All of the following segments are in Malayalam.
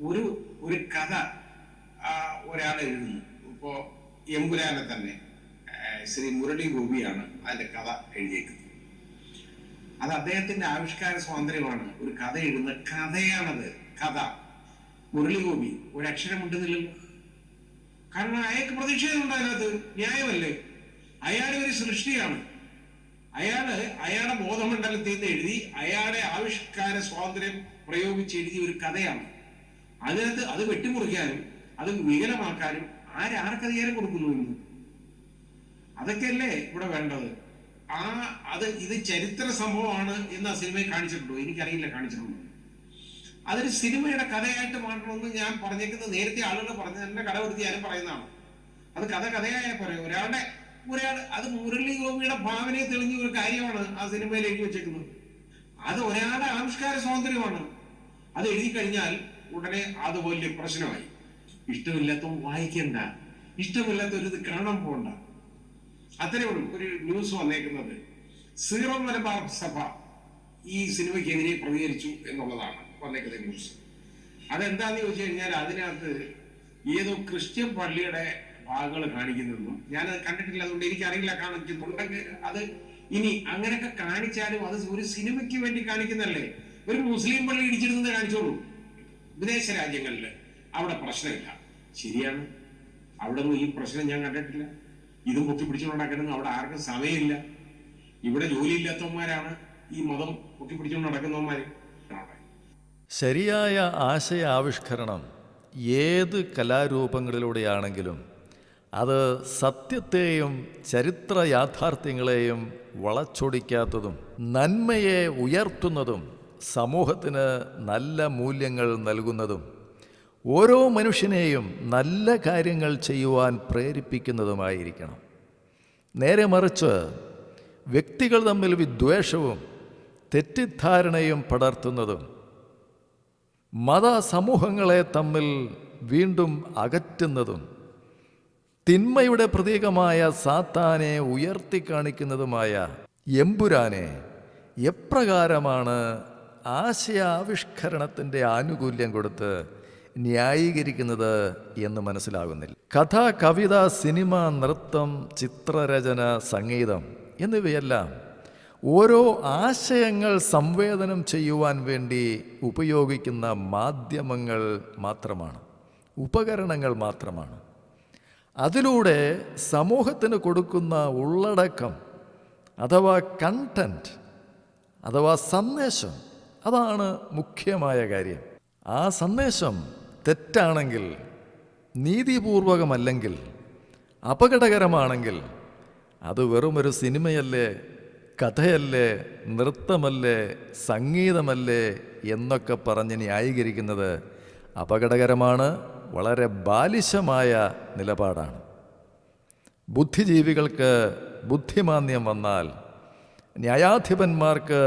ഒരു ഒരു കഥ ഒരാൾ എഴുതുന്നു. ഇപ്പോ എമ്പുരാനെ തന്നെ ശ്രീ മുരളി ഗോപിയാണ് അതിന്റെ കഥ എഴുതിയേക്കുന്നത്. അത് അദ്ദേഹത്തിന്റെ ആവിഷ്കാര സ്വാതന്ത്ര്യമാണ്. ഒരു കഥ എഴുതുന്ന കഥയാണത്. കഥ. മുരളി ഗോപി ഒരക്ഷരം ഉണ്ടെന്നില്ലല്ലോ കാരണം അയാൾക്ക് പ്രതിഷേധമുണ്ട് അതിനകത്ത് ന്യായമല്ലേ? അയാൾ ഒരു സൃഷ്ടിയാണ്. അയാൾ അയാളുടെ ബോധമണ്ഡലത്തിൽ നിന്ന് എഴുതി അയാളുടെ ആവിഷ്കാര സ്വാതന്ത്ര്യം പ്രയോഗിച്ച് എഴുതിയ ഒരു കഥയാണ്. അതിനകത്ത് അത് വെട്ടിമുറിക്കാനും അത് വികലമാക്കാനും ആരാർക്ക് അധികാരം കൊടുക്കുന്നു ഇന്ന് അതൊക്കെയല്ലേ ഇവിടെ വേണ്ടത്? ആ അത് ഇത് ചരിത്ര സംഭവമാണ് എന്ന് ആ സിനിമയിൽ കാണിച്ചിട്ടുണ്ടോ? എനിക്കറിയില്ല കാണിച്ചിട്ടുണ്ടോ? അതൊരു സിനിമയുടെ കഥയായിട്ട് മാറ്റണമെന്ന് ഞാൻ പറഞ്ഞേക്കുന്നത് നേരത്തെ ആളുകൾ പറഞ്ഞ തന്നെ കടവരുത്തി ആരും പറയുന്നതാണ്. അത് കഥ കഥയായ പറയും ഒരാളുടെ ഒരാൾ അത് മുരളി ഗോപിയുടെ ഭാവനയെ തെളിഞ്ഞ ഒരു കാര്യമാണ് ആ സിനിമയിൽ എഴുതി വെച്ചേക്കുന്നത്. അത് ഒരാളുടെ ആവിഷ്കാര സ്വാതന്ത്ര്യമാണ്. അത് എഴുതി കഴിഞ്ഞാൽ ഉടനെ അത് വലിയ പ്രശ്നമായി. ഇഷ്ടമില്ലാത്ത വായിക്കണ്ട. ഇഷ്ടമില്ലാത്ത ഒരു കാണാൻ പോകണ്ട അത്രേ ഉള്ളൂ. ഒരു ന്യൂസ് വന്നേക്കുന്നത്. സീറോ മലബാർ സഭ ഈ സിനിമയ്ക്ക് എതിരെ പ്രതികരിച്ചു എന്നുള്ളതാണ് വന്നേക്കുന്ന ന്യൂസ്. അതെന്താന്ന് ചോദിച്ചു കഴിഞ്ഞാൽ അതിനകത്ത് ഏതോ ക്രിസ്ത്യൻ പള്ളിയുടെ ഭാഗങ്ങൾ കാണിക്കുന്നതെന്നും ഞാനത് കണ്ടിട്ടില്ല. അതുകൊണ്ട് എനിക്കറിയില്ല. കാണിക്കുന്നുണ്ടെങ്കിൽ അത് ഇനി അങ്ങനെയൊക്കെ കാണിച്ചാലും അത് ഒരു സിനിമയ്ക്ക് വേണ്ടി കാണിക്കുന്നല്ലേ ഒരു മുസ്ലിം പള്ളി ഇടിച്ചിരുന്നത് കാണിച്ചോളൂ. വിദേശ രാജ്യങ്ങളിൽ അവിടെ പ്രശ്നമില്ല. ശരിയാണ്. അവിടെ ഈ പ്രശ്നം ഞാൻ കണ്ടിട്ടില്ല. ഇത് പൊക്കി പിടിച്ചുകൊണ്ടാക്കണമെന്ന് അവിടെ ആർക്കും സമയമില്ല. ഇവിടെ ജോലിയില്ലാത്തവന്മാരാണ് ഈ മതം പൊക്കി പിടിച്ചുകൊണ്ട് നടക്കുന്നവന്മാര് ശരിയായ ആശയ ആവിഷ്കരണം ഏത് കലാരൂപങ്ങളിലൂടെയാണെങ്കിലും അത് സത്യത്തെയും ചരിത്ര യാഥാർത്ഥ്യങ്ങളെയും വളച്ചൊടിക്കാത്തതും നന്മയെ ഉയർത്തുന്നതും സമൂഹത്തിന് നല്ല മൂല്യങ്ങൾ നൽകുന്നതും ഓരോ മനുഷ്യനെയും നല്ല കാര്യങ്ങൾ ചെയ്യുവാൻ പ്രേരിപ്പിക്കുന്നതുമായിരിക്കണം. നേരെ മറിച്ച് വ്യക്തികൾ തമ്മിൽ വിദ്വേഷവും തെറ്റിദ്ധാരണയും പടർത്തുന്നതും മത സമൂഹങ്ങളെ തമ്മിൽ വീണ്ടും അകറ്റുന്നതും തിന്മയുടെ പ്രതീകമായ സാത്താനെ ഉയർത്തിക്കാണിക്കുന്നതുമായ എമ്പുരാനെ എപ്രകാരമാണ് ആശയാവിഷ്കരണത്തിന്റെ ആനുകൂല്യം കൊടുത്ത് ന്യായീകരിക്കുന്നത് എന്ന് മനസ്സിലാകുന്നില്ല. കഥ കവിത സിനിമ നൃത്തം ചിത്രരചന സംഗീതം എന്നിവയെല്ലാം ഓരോ ആശയങ്ങൾ സംവേദനം ചെയ്യുവാൻ വേണ്ടി ഉപയോഗിക്കുന്ന മാധ്യമങ്ങൾ മാത്രമാണ്. ഉപകരണങ്ങൾ മാത്രമാണ്. അതിലൂടെ സമൂഹത്തിന് കൊടുക്കുന്ന ഉള്ളടക്കം അഥവാ കണ്ടന്റ് അഥവാ സന്ദേശം അതാണ് മുഖ്യമായ കാര്യം. ആ സന്ദേശം തെറ്റാണെങ്കിൽ നീതിപൂർവകമല്ലെങ്കിൽ അപകടകരമാണെങ്കിൽ അത് വെറുമൊരു സിനിമയല്ലേ കഥയല്ലേ നൃത്തമല്ലേ സംഗീതമല്ലേ എന്നൊക്കെ പറഞ്ഞ് ന്യായീകരിക്കുന്നത് അപകടകരമാണ് വളരെ ബാലിശമായ നിലപാടാണ്. ബുദ്ധിജീവികൾക്ക് ബുദ്ധിമാന്യം വന്നാൽ ന്യായാധിപന്മാർക്ക്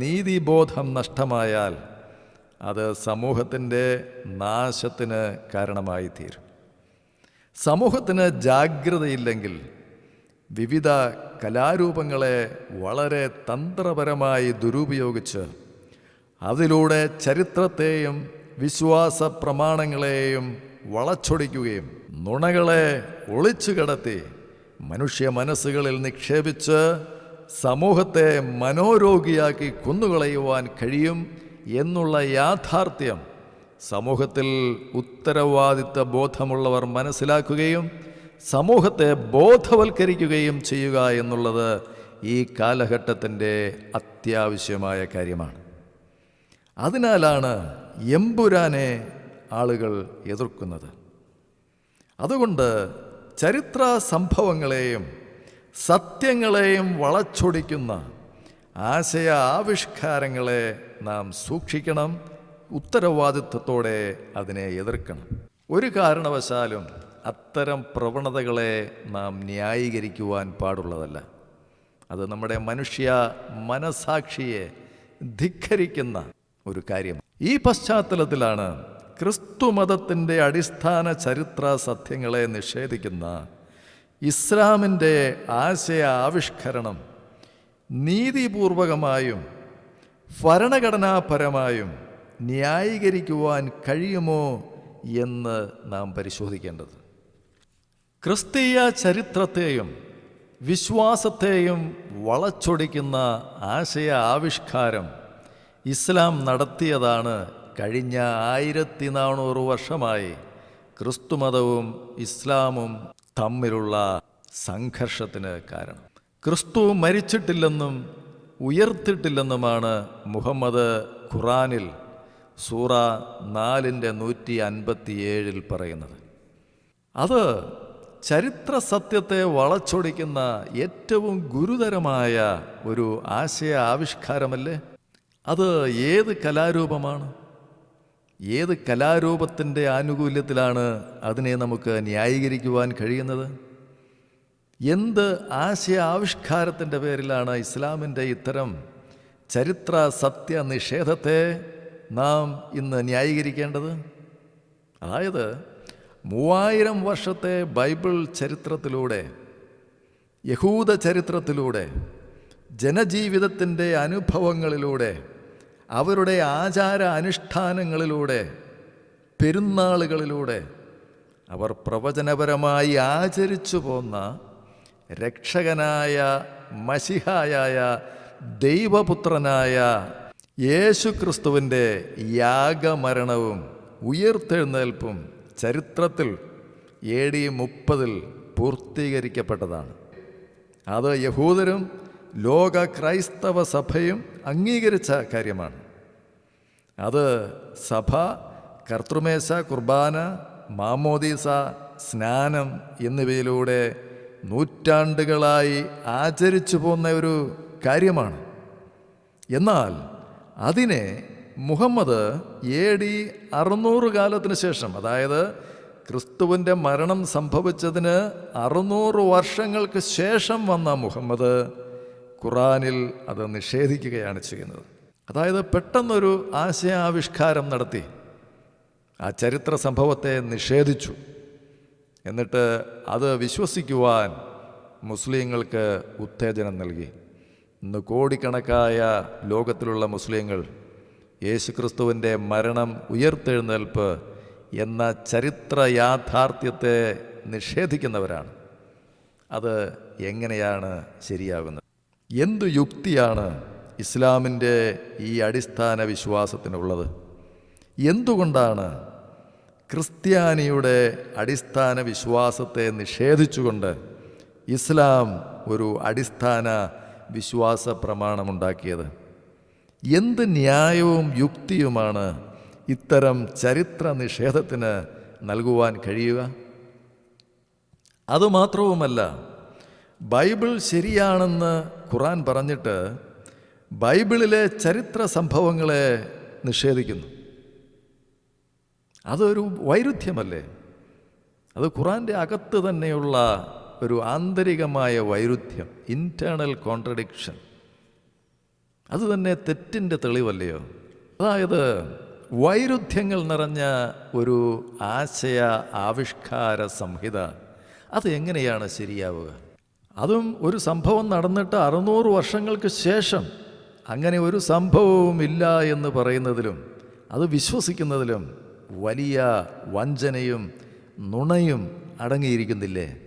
നീതിബോധം നഷ്ടമായാൽ അത് സമൂഹത്തിന്റെ നാശത്തിന് കാരണമായി തീരും സമൂഹത്തിന് ജാഗ്രതയില്ലെങ്കിൽ വിവിധ കലാരൂപങ്ങളെ വളരെ തന്ത്രപരമായി ദുരുപയോഗിച്ച് അതിലൂടെ ചരിത്രത്തെയും വിശ്വാസ പ്രമാണങ്ങളെയും വളച്ചൊടിക്കുകയും നുണകളെ ഒളിച്ചു കടത്തി മനുഷ്യ മനസ്സുകളിൽ നിക്ഷേപിച്ച് സമൂഹത്തെ മനോരോഗിയാക്കി കൊന്നുകളയുവാൻ കഴിയും എന്നുള്ള യാഥാർത്ഥ്യം സമൂഹത്തിൽ ഉത്തരവാദിത്ത ബോധമുള്ളവർ മനസ്സിലാക്കുകയും സമൂഹത്തെ ബോധവൽക്കരിക്കുകയും ചെയ്യുക എന്നുള്ളത് ഈ കാലഘട്ടത്തിന്റെ അത്യാവശ്യമായ കാര്യമാണ്. അതിനാലാണ് എമ്പുരാനെ ആളുകൾ എതിർക്കുന്നത്. അതുകൊണ്ട് ചരിത്ര സംഭവങ്ങളെയും സത്യങ്ങളെയും വളച്ചൊടിക്കുന്ന ആശയ ആവിഷ്കാരങ്ങളെ നാം സൂക്ഷിക്കണം ഉത്തരവാദിത്വത്തോടെ അതിനെ എതിർക്കണം. ഒരു കാരണവശാലും അത്തരം പ്രവണതകളെ നാം ന്യായീകരിക്കുവാൻ പാടുള്ളതല്ല. അത് നമ്മുടെ മനുഷ്യ മനസാക്ഷിയെ ധിക്കരിക്കുന്ന ഒരു കാര്യം. ഈ പശ്ചാത്തലത്തിലാണ് ക്രിസ്തുമതത്തിന്റെ അടിസ്ഥാന ചരിത്ര സത്യങ്ങളെ നിഷേധിക്കുന്ന ഇസ്ലാമിന്റെ ആശയ ആവിഷ്കരണം നീതിപൂർവകമായും ഭരണഘടനാപരമായും ന്യായീകരിക്കുവാൻ കഴിയുമോ എന്ന് നാം പരിശോധിക്കേണ്ടത്. ക്രിസ്തീയ ചരിത്രത്തെയും വിശ്വാസത്തെയും വളച്ചൊടിക്കുന്ന ആശയ ആവിഷ്കാരം ഇസ്ലാം നടത്തിയതാണ് കഴിഞ്ഞ ആയിരത്തി നാനൂറ് വർഷമായി ക്രിസ്തുമതവും ഇസ്ലാമും തമ്മിലുള്ള സംഘർഷത്തിന് കാരണം. ക്രിസ്തു മരിച്ചിട്ടില്ലെന്നും ഉയർത്തിട്ടില്ലെന്നുമാണ് മുഹമ്മദ് ഖുറാനിൽ സൂറ നാലിന്റെ നൂറ്റി അൻപത്തിയേഴിൽ പറയുന്നത്. അത് ചരിത്ര സത്യത്തെ വളച്ചൊടിക്കുന്ന ഏറ്റവും ഗുരുതരമായ ഒരു ആശയ ആവിഷ്കാരമല്ലേ? അത് ഏത് കലാരൂപമാണ്? ഏത് കലാരൂപത്തിന്റെ ആനുകൂല്യത്തിലാണ് അതിനെ നമുക്ക് ന്യായീകരിക്കുവാൻ കഴിയുന്നത്? എന്ത് ആശയ ആവിഷ്കാരത്തിന്റെ പേരിലാണ് ഇസ്ലാമിന്റെ ഇത്തരം ചരിത്ര സത്യ നിഷേധത്തെ നാം ഇന്ന് ന്യായീകരിക്കേണ്ടത്? അതായത് മൂവായിരം വർഷത്തെ ബൈബിൾ ചരിത്രത്തിലൂടെ യഹൂദ ചരിത്രത്തിലൂടെ ജനജീവിതത്തിന്റെ അനുഭവങ്ങളിലൂടെ അവരുടെ ആചാര അനുഷ്ഠാനങ്ങളിലൂടെ പെരുന്നാളുകളിലൂടെ അവർ പ്രവചനപരമായി ആചരിച്ചു പോന്ന രക്ഷകനായ മഷിഹായായ ദൈവപുത്രനായ യേശുക്രിസ്തുവിന്റെ യാഗമരണവും ഉയർത്തെഴുന്നേൽപ്പും ചരിത്രത്തിൽ എ ഡി മുപ്പതിൽ പൂർത്തീകരിക്കപ്പെട്ടതാണ്. അത് യഹൂദരും ലോക ക്രൈസ്തവ സഭയും അംഗീകരിച്ച കാര്യമാണ്. അത് സഭ കർത്തൃമേശ കുർബാന മാമോദീസ സ്നാനം എന്നിവയിലൂടെ നൂറ്റാണ്ടുകളായി ആചരിച്ചു പോന്ന ഒരു കാര്യമാണ്. എന്നാൽ അതിനെ മുഹമ്മദ് എ ഡി അറുന്നൂറ് കാലത്തിന് ശേഷം അതായത് ക്രിസ്തുവിന്റെ മരണം സംഭവിച്ചതിന് അറുന്നൂറ് വർഷങ്ങൾക്ക് ശേഷം വന്ന മുഹമ്മദ് ഖുറാനിൽ അത് നിഷേധിക്കുകയാണ് ചെയ്യുന്നത്. അതായത് പെട്ടെന്നൊരു ആശയാവിഷ്കാരം നടത്തി ആ ചരിത്ര സംഭവത്തെ നിഷേധിച്ചു. എന്നിട്ട് അത് വിശ്വസിക്കുവാൻ മുസ്ലിങ്ങൾക്ക് ഉത്തേജനം നൽകി. ഇന്ന് കോടിക്കണക്കായ ലോകത്തിലുള്ള മുസ്ലിങ്ങൾ യേശുക്രിസ്തുവിന്റെ മരണം ഉയർത്തെഴുന്നേൽപ്പ് എന്ന ചരിത്ര യാഥാർത്ഥ്യത്തെ നിഷേധിക്കുന്നവരാണ്. അത് എങ്ങനെയാണ് ശരിയാകുന്നത്? എന്തു യുക്തിയാണ് ഇസ്ലാമിന്റെ ഈ അടിസ്ഥാന വിശ്വാസത്തിനുള്ളത്? എന്തുകൊണ്ടാണ് ക്രിസ്ത്യാനിയുടെ അടിസ്ഥാന വിശ്വാസത്തെ നിഷേധിച്ചുകൊണ്ട് ഇസ്ലാം ഒരു അടിസ്ഥാന വിശ്വാസ പ്രമാണമുണ്ടാക്കിയത്? എന്ത് ന്യായവും യുക്തിയുമാണ് ഇത്തരം ചരിത്ര നിഷേധത്തിന് നൽകുവാൻ കഴിയുക? അതുമാത്രവുമല്ല ബൈബിൾ ശരിയാണെന്ന് ഖുറാൻ പറഞ്ഞിട്ട് ബൈബിളിലെ ചരിത്ര സംഭവങ്ങളെ നിഷേധിക്കുന്നു. അതൊരു വൈരുദ്ധ്യമല്ലേ? അത് ഖുറാന്റെ അകത്ത് തന്നെയുള്ള ഒരു ആന്തരികമായ വൈരുദ്ധ്യം ഇന്റേണൽ കോൺട്രഡിക്ഷൻ അത് തന്നെ തെറ്റിന്റെ തെളിവല്ലയോ? അതായത് വൈരുദ്ധ്യങ്ങൾ നിറഞ്ഞ ഒരു ആശയ ആവിഷ്കാര സംഹിത അത് എങ്ങനെയാണ് ശരിയാവുക? അതും ഒരു സംഭവം നടന്നിട്ട് അറുന്നൂറ് വർഷങ്ങൾക്ക് ശേഷം അങ്ങനെ ഒരു സംഭവവും ഇല്ല എന്ന് പറയുന്നതിലും അത് വിശ്വസിക്കുന്നതിലും വലിയ വഞ്ചനയും നുണയും അടങ്ങിയിരിക്കുന്നില്ലേ?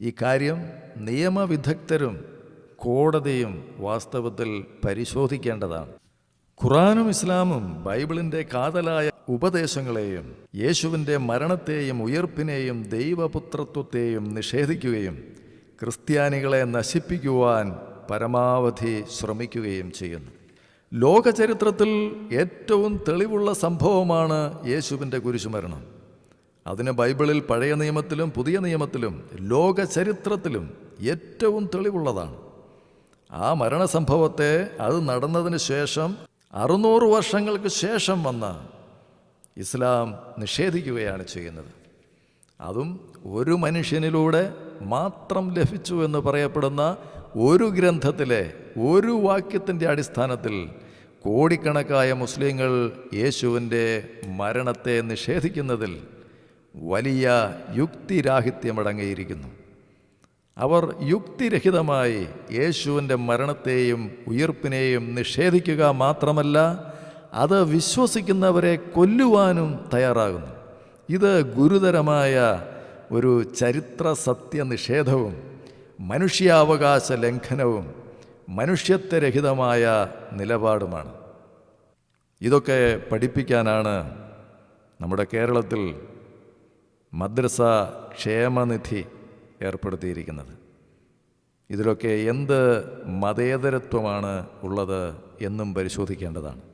ഈ കാര്യം നിയമവിദഗ്ധരും കോടതിയും വാസ്തവത്തിൽ പരിശോധിക്കേണ്ടതാണ്. ഖുറാനും ഇസ്ലാമും ബൈബിളിന്റെ കാതലായ ഉപദേശങ്ങളെയും യേശുവിന്റെ മരണത്തെയും ഉയർപ്പിനെയും ദൈവപുത്രത്വത്തെയും നിഷേധിക്കുകയും ക്രിസ്ത്യാനികളെ നശിപ്പിക്കുവാൻ പരമാവധി ശ്രമിക്കുകയും ചെയ്യുന്നു. ലോകചരിത്രത്തിൽ ഏറ്റവും തെളിവുള്ള സംഭവമാണ് യേശുവിന്റെ കുരിശുമരണം അതിന് ബൈബിളിൽ പഴയ നിയമത്തിലും പുതിയ നിയമത്തിലും ലോകചരിത്രത്തിലും ഏറ്റവും തെളിവുള്ളതാണ്. ആ മരണസംഭവത്തെ അത് നടന്നതിന് ശേഷം അറുന്നൂറ് വർഷങ്ങൾക്ക് ശേഷം വന്ന ഇസ്ലാം നിഷേധിക്കുകയാണ് ചെയ്യുന്നത്. അതും ഒരു മനുഷ്യനിലൂടെ മാത്രം ലഭിച്ചു എന്ന് പറയപ്പെടുന്ന ഒരു ഗ്രന്ഥത്തിലെ ഒരു വാക്യത്തിന്റെ അടിസ്ഥാനത്തിൽ കോടിക്കണക്കായ മുസ്ലിങ്ങൾ യേശുവിന്റെ മരണത്തെ നിഷേധിക്കുന്നതിൽ വലിയ യുക്തിരാഹിത്യമടങ്ങിയിരിക്കുന്നു അവർ യുക്തിരഹിതമായി യേശുവിന്റെ മരണത്തെയും ഉയർപ്പിനെയും നിഷേധിക്കുക മാത്രമല്ല അത് വിശ്വസിക്കുന്നവരെ കൊല്ലുവാനും തയ്യാറാകുന്നു. ഇത് ഗുരുതരമായ ഒരു ചരിത്ര സത്യനിഷേധവും മനുഷ്യാവകാശ ലംഘനവും മനുഷ്യത്വരഹിതമായ നിലപാടുമാണ്. ഇതൊക്കെ പഠിപ്പിക്കാനാണ് നമ്മുടെ കേരളത്തിൽ മദ്രസ ക്ഷേമനിധി ഏർപ്പെടുത്തിയിരിക്കുന്നത്. ഇതിലൊക്കെ എന്ത് മതേതരത്വമാണ് ഉള്ളത് എന്നും പരിശോധിക്കേണ്ടതാണ്.